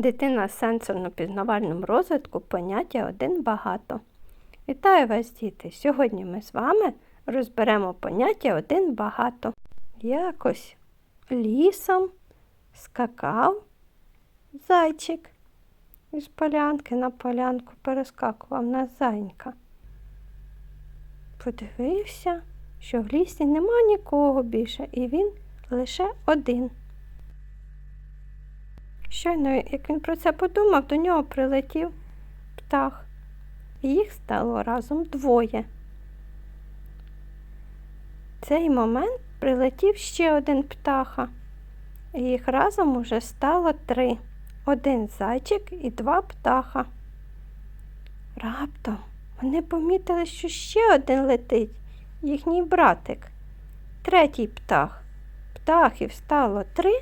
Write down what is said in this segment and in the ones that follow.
Дитина з сенсорно-пізнавальним розвитку поняття один багато. Вітаю вас, діти! Сьогодні ми з вами розберемо поняття один багато. Якось лісом скакав зайчик. Із полянки на полянку перескакував на зайнька. Подивився, що в лісі нема нікого більше, і він лише один. Щойно, як він про це подумав, до нього прилетів птах. Їх стало разом двоє. В цей момент прилетів ще один птаха. І їх разом уже стало три. Один зайчик і два птаха. Раптом вони помітили, що ще один летить, їхній братик, третій птах. Птахів стало три,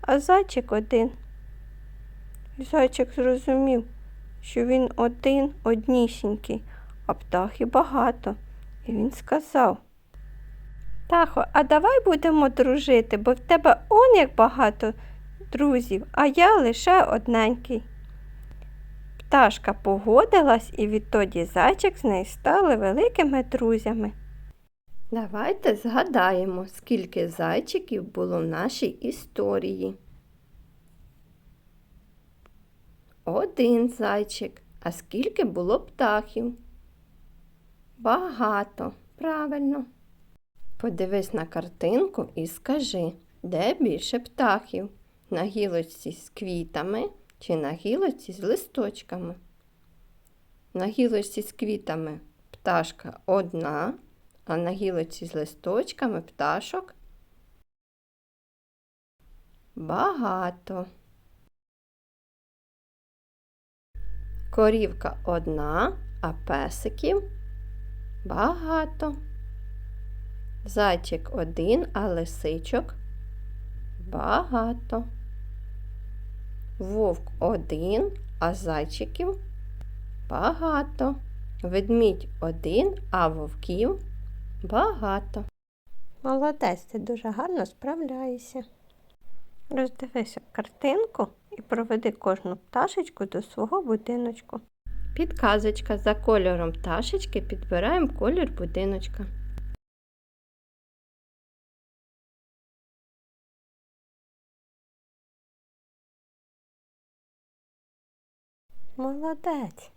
а зайчик один. Зайчик зрозумів, що він один однісінький, а птахів багато. І він сказав Тахо, а давай будемо дружити, бо в тебе он як багато друзів, а я лише одненький. Пташка погодилась, і відтоді зайчик з нею стали великими друзями. Давайте згадаємо, скільки зайчиків було в нашій історії. Один зайчик. А скільки було птахів? Багато. Правильно. Подивись на картинку і скажи, де більше птахів? На гілочці з квітами чи на гілочці з листочками? На гілочці з квітами пташка одна, а на гілочці з листочками пташок багато. Корівка одна, а песиків багато. Зайчик один, а лисичок багато. Вовк один, а зайчиків багато. Ведмідь один, а вовків багато. Молодець, ти дуже гарно справляєшся. Роздивися картинку і проведи кожну пташечку до свого будиночку. Підказочка за кольором пташечки підбираємо колір будиночка. Молодець.